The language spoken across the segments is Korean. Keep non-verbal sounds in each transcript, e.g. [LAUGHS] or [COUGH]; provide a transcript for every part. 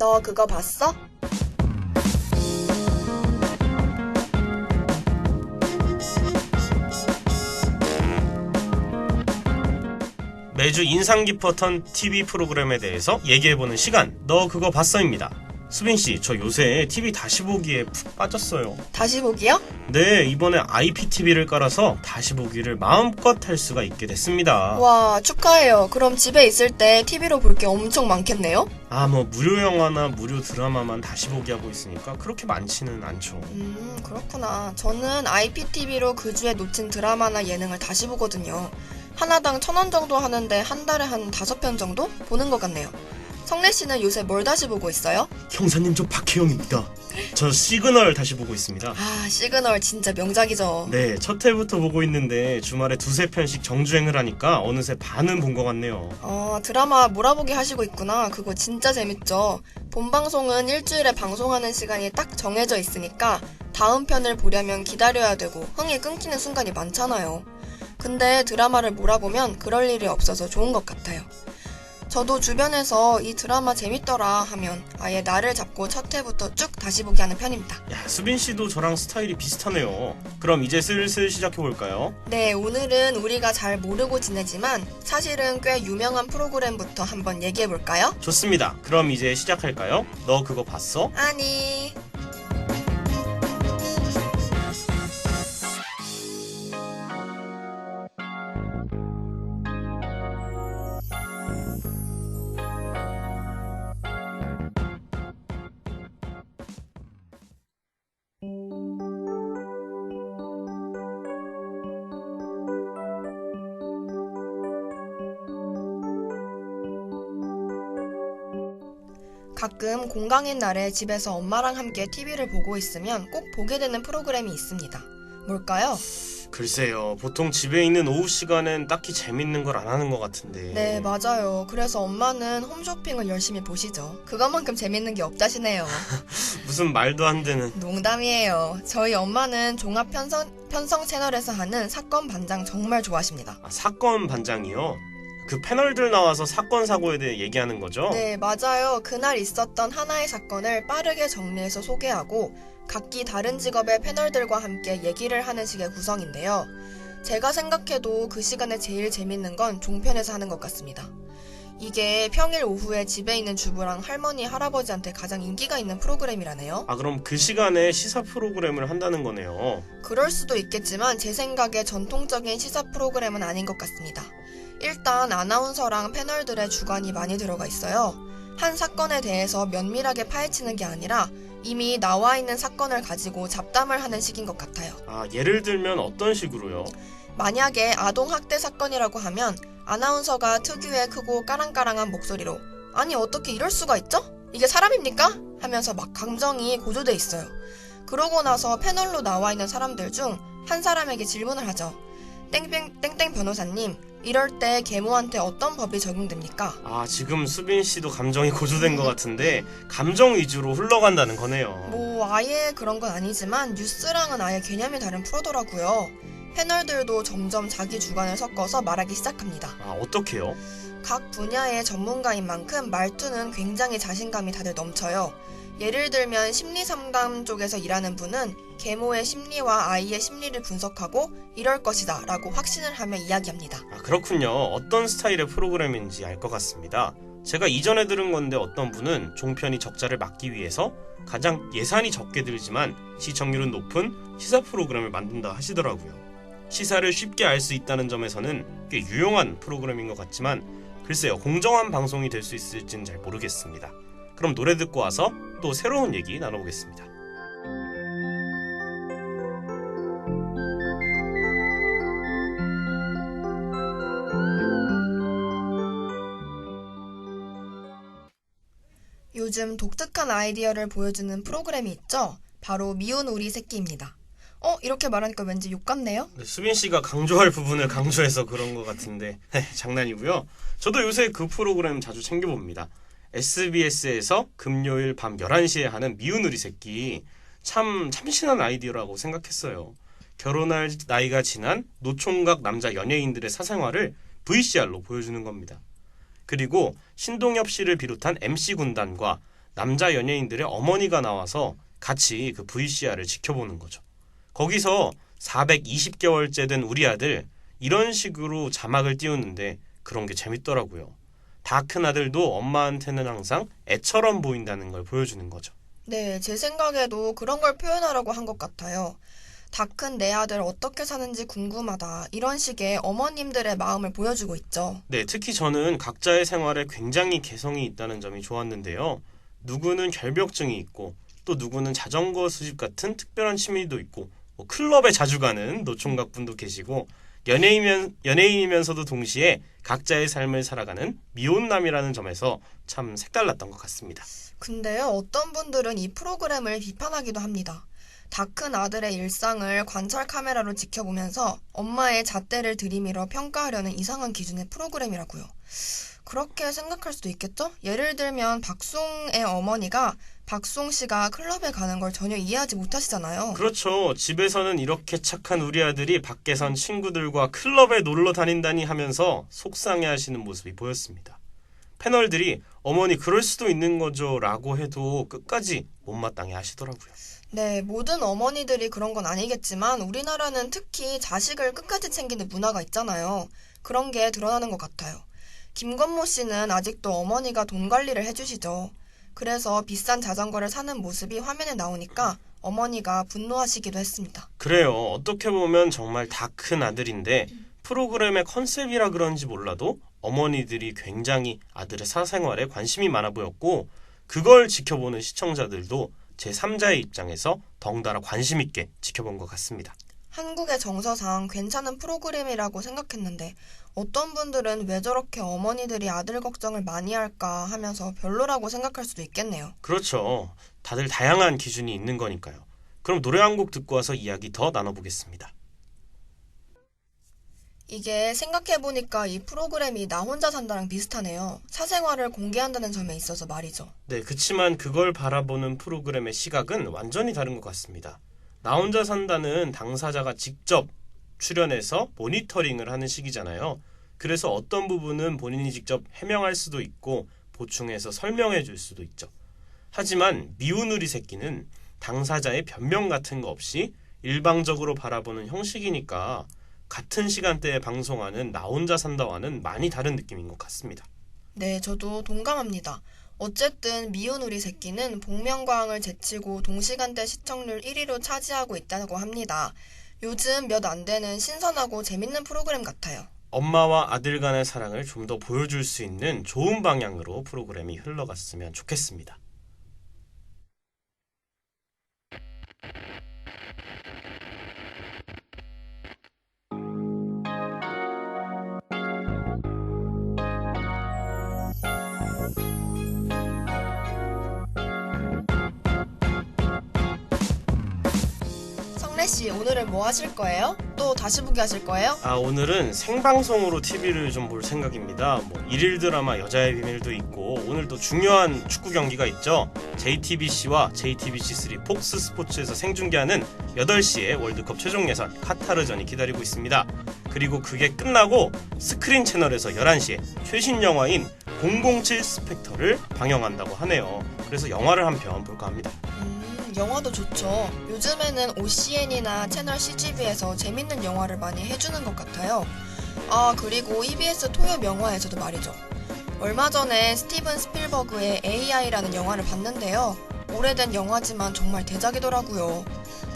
너 그거 봤어? 매주 인상 깊었던 TV 프로그램에 대해서 얘기해보는 시간. 너 그거 봤어입니다. 수빈 씨, 저 요새 TV 다시 보기에 푹 빠졌어요. 다시 보기요? 네, 이번에 IPTV를 깔아서 다시 보기를 마음껏 할 수가 있게 됐습니다. 와, 축하해요. 그럼 집에 있을 때 TV로 볼 게 엄청 많겠네요? 아, 뭐 무료 영화나 무료 드라마만 다시 보기 하고 있으니까 그렇게 많지는 않죠. 음, 그렇구나. 저는 IPTV로 그 주에 놓친 드라마나 예능을 다시 보거든요. 하나당 천 원 정도 하는데 한 달에 한 다섯 편 정도 보는 것 같네요. 성래 씨는 요새 뭘 다시 보고 있어요? 형사님, 저 박혜영입니다. 저 시그널 다시 보고 있습니다. 아, 시그널 진짜 명작이죠. 네, 첫 회부터 보고 있는데 주말에 두세 편씩 정주행을 하니까 어느새 반은 본 것 같네요. 어, 드라마 몰아보기 하시고 있구나. 그거 진짜 재밌죠. 본 방송은 일주일에 방송하는 시간이 딱 정해져 있으니까 다음 편을 보려면 기다려야 되고 흥이 끊기는 순간이 많잖아요. 근데 드라마를 몰아보면 그럴 일이 없어서 좋은 것 같아요. 저도 주변에서 이 드라마 재밌더라 하면 아예 나를 잡고 첫 회부터 쭉 다시 보기 하는 편입니다. 야, 수빈 씨도 저랑 스타일이 비슷하네요. 그럼 이제 슬슬 시작해 볼까요? 네, 오늘은 우리가 잘 모르고 지내지만 사실은 꽤 유명한 프로그램부터 한번 얘기해 볼까요? 좋습니다. 그럼 이제 시작할까요? 너 그거 봤어? 아니. 가끔 공강인 날에 집에서 엄마랑 함께 TV를 보고 있으면 꼭 보게 되는 프로그램이 있습니다. 뭘까요? 글쎄요. 보통 집에 있는 오후 시간엔 딱히 재밌는 걸 안 하는 것 같은데. 네, 맞아요. 그래서 엄마는 홈쇼핑을 열심히 보시죠. 그것만큼 재밌는 게 없다시네요. [LAUGHS] 무슨 말도 안 되는. 농담이에요. 저희 엄마는 종합 편성, 편성 채널에서 하는 사건 반장 정말 좋아하십니다. 아, 사건 반장이요? 그 패널들 나와서 사건 사고에 대해 얘기하는 거죠? 네, 맞아요. 그날 있었던 하나의 사건을 빠르게 정리해서 소개하고 각기 다른 직업의 패널들과 함께 얘기를 하는 식의 구성인데요. 제가 생각해도 그 시간에 제일 재밌는 건 종편에서 하는 것 같습니다. 이게 평일 오후에 집에 있는 주부랑 할머니, 할아버지한테 가장 인기가 있는 프로그램이라네요. 아, 그럼 그 시간에 시사 프로그램을 한다는 거네요. 그럴 수도 있겠지만 제 생각에 전통적인 시사 프로그램은 아닌 것 같습니다. 일단 아나운서랑 패널들의 주관이 많이 들어가 있어요. 한 사건에 대해서 면밀하게 파헤치는 게 아니라 이미 나와 있는 사건을 가지고 잡담을 하는 식인 것 같아요. 아, 예를 들면 어떤 식으로요? 만약에 아동학대 사건이라고 하면 아나운서가 특유의 크고 까랑까랑한 목소리로 아니 어떻게 이럴 수가 있죠? 이게 사람입니까? 하면서 막 감정이 고조돼 있어요. 그러고 나서 패널로 나와 있는 사람들 중 한 사람에게 질문을 하죠. 땡땡, 땡땡 변호사님, 이럴 때 계모한테 어떤 법이 적용됩니까? 아, 지금 수빈 씨도 감정이 고조된 것 같은데, 감정 위주로 흘러간다는 거네요. 뭐 아예 그런 건 아니지만 뉴스랑은 아예 개념이 다른 프로더라고요. 패널들도 점점 자기 주관을 섞어서 말하기 시작합니다. 아, 어떻게요? 각 분야의 전문가인 만큼 말투는 굉장히 자신감이 다들 넘쳐요. 예를 들면 심리 상담 쪽에서 일하는 분은 계모의 심리와 아이의 심리를 분석하고 이럴 것이다 라고 확신을 하며 이야기합니다. 아, 그렇군요. 어떤 스타일의 프로그램인지 알 것 같습니다. 제가 이전에 들은 건데 어떤 분은 종편이 적자를 막기 위해서 가장 예산이 적게 들지만 시청률은 높은 시사 프로그램을 만든다 하시더라고요. 시사를 쉽게 알 수 있다는 점에서는 꽤 유용한 프로그램인 것 같지만 글쎄요, 공정한 방송이 될 수 있을지는 잘 모르겠습니다. 그럼 노래 듣고 와서 또 새로운 얘기 나눠보겠습니다. 요즘 독특한 아이디어를 보여주는 프로그램이 있죠? 바로 미운 우리 새끼입니다. 어? 이렇게 말하니까 왠지 욕 같네요? 네, 수빈 씨가 강조할 부분을 강조해서 그런 것 같은데 네, 장난이고요. 저도 요새 그 프로그램 자주 챙겨봅니다. SBS에서 금요일 밤 11시에 하는 미운 우리 새끼 참 참신한 아이디어라고 생각했어요. 결혼할 나이가 지난 노총각 남자 연예인들의 사생활을 VCR로 보여주는 겁니다. 그리고 신동엽 씨를 비롯한 MC 군단과 남자 연예인들의 어머니가 나와서 같이 그 VCR을 지켜보는 거죠. 거기서 420개월째 된 우리 아들 이런 식으로 자막을 띄우는데 그런 게 재밌더라고요. 다 큰 아들도 엄마한테는 항상 애처럼 보인다는 걸 보여주는 거죠. 네, 제 생각에도 그런 걸 표현하려고 한 것 같아요. 다 큰 내 아들 어떻게 사는지 궁금하다. 이런 식의 어머님들의 마음을 보여주고 있죠. 네, 특히 저는 각자의 생활에 굉장히 개성이 있다는 점이 좋았는데요. 누구는 결벽증이 있고 또 누구는 자전거 수집 같은 특별한 취미도 있고 뭐 클럽에 자주 가는 노총각 분도 계시고 연예인면, 연예인이면서도 동시에 각자의 삶을 살아가는 미혼남이라는 점에서 참 색달랐던 것 같습니다. 근데요, 어떤 분들은 이 프로그램을 비판하기도 합니다. 다 큰 아들의 일상을 관찰 카메라로 지켜보면서 엄마의 잣대를 들이밀어 평가하려는 이상한 기준의 프로그램이라고요. 그렇게 생각할 수도 있겠죠? 예를 들면 박송의 어머니가 박송 씨가 클럽에 가는 걸 전혀 이해하지 못하시잖아요. 그렇죠. 집에서는 이렇게 착한 우리 아들이 밖에선 친구들과 클럽에 놀러 다닌다니 하면서 속상해 하시는 모습이 보였습니다. 패널들이 어머니 그럴 수도 있는 거죠 라고 해도 끝까지 못마땅해 하시더라고요. 네, 모든 어머니들이 그런 건 아니겠지만 우리나라는 특히 자식을 끝까지 챙기는 문화가 있잖아요. 그런 게 드러나는 것 같아요. 김건모 씨는 아직도 어머니가 돈 관리를 해주시죠. 그래서 비싼 자전거를 사는 모습이 화면에 나오니까 어머니가 분노하시기도 했습니다. 그래요. 어떻게 보면 정말 다 큰 아들인데 프로그램의 컨셉이라 그런지 몰라도 어머니들이 굉장히 아들의 사생활에 관심이 많아 보였고 그걸 지켜보는 시청자들도 제3자의 입장에서 덩달아 관심 있게 지켜본 것 같습니다. 한국의 정서상 괜찮은 프로그램이라고 생각했는데 어떤 분들은 왜 저렇게 어머니들이 아들 걱정을 많이 할까 하면서 별로라고 생각할 수도 있겠네요. 그렇죠. 다들 다양한 기준이 있는 거니까요. 그럼 노래 한 곡 듣고 와서 이야기 더 나눠보겠습니다. 이게 생각해보니까 이 프로그램이 나 혼자 산다랑 비슷하네요. 사생활을 공개한다는 점에 있어서 말이죠. 네, 그치만 그걸 바라보는 프로그램의 시각은 완전히 다른 것 같습니다. 나 혼자 산다는 당사자가 직접 출연해서 모니터링을 하는 식이잖아요. 그래서 어떤 부분은 본인이 직접 해명할 수도 있고 보충해서 설명해 줄 수도 있죠. 하지만 미운 우리 새끼는 당사자의 변명 같은 거 없이 일방적으로 바라보는 형식이니까 같은 시간대에 방송하는 나 혼자 산다와는 많이 다른 느낌인 것 같습니다. 네, 저도 동감합니다. 어쨌든 미운 우리 새끼는 복면가왕을 제치고 동시간대 시청률 1위로 차지하고 있다고 합니다. 요즘 몇 안 되는 신선하고 재밌는 프로그램 같아요. 엄마와 아들 간의 사랑을 좀 더 보여줄 수 있는 좋은 방향으로 프로그램이 흘러갔으면 좋겠습니다. 성래 씨, 오늘은 뭐 하실 거예요? 또 다시 보기 하실 거예요? 아 오늘은 생방송으로 TV를 좀 볼 생각입니다. 뭐 일일 드라마 여자의 비밀도 있고 오늘 또 중요한 축구 경기가 있죠. JTBC와 JTBC3 폭스 스포츠에서 생중계하는 8시에 월드컵 최종 예선 카타르전이 기다리고 있습니다. 그리고 그게 끝나고 스크린 채널에서 11시에 최신 영화인 007 스펙터를 방영한다고 하네요. 그래서 영화를 한 편 볼까 합니다. 음, 영화도 좋죠. 요즘에는 OCN이나 채널 CGV에서 재밌는 영화를 많이 해주는 것 같아요. 아, 그리고 EBS 토요 영화에서도 말이죠. 얼마 전에 스티븐 스필버그의 AI라는 영화를 봤는데요. 오래된 영화지만 정말 대작이더라고요.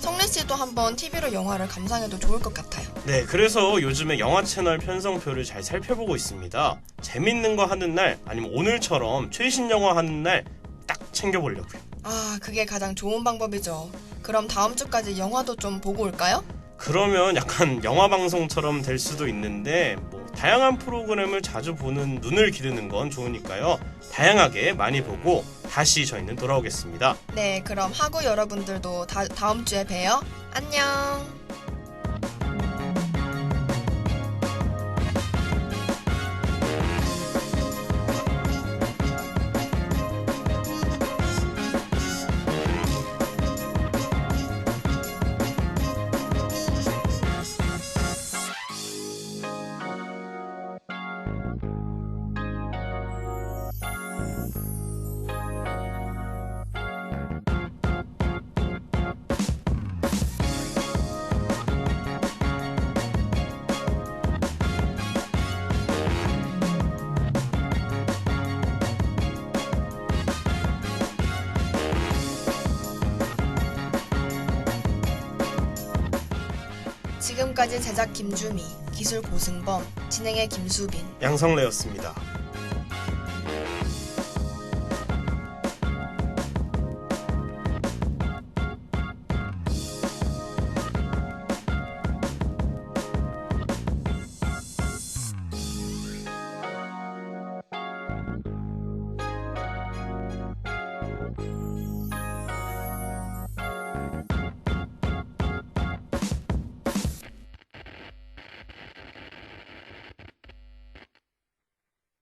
성래 씨도 한번 TV로 영화를 감상해도 좋을 것 같아요. 네, 그래서 요즘에 영화 채널 편성표를 잘 살펴보고 있습니다. 재밌는 거 하는 날, 아니면 오늘처럼 최신 영화 하는 날 딱 챙겨보려고요. 아, 그게 가장 좋은 방법이죠. 그럼 다음 주까지 영화도 좀 보고 올까요? 그러면 약간 영화 방송처럼 될 수도 있는데 뭐 다양한 프로그램을 자주 보는 눈을 기르는 건 좋으니까요. 다양하게 많이 보고 다시 저희는 돌아오겠습니다. 네, 그럼 하고 여러분들도 다, 다음 주에 봬요. 안녕. 지금까지 제작 김주미, 기술 고승범, 진행의 김수빈. 양성래였습니다.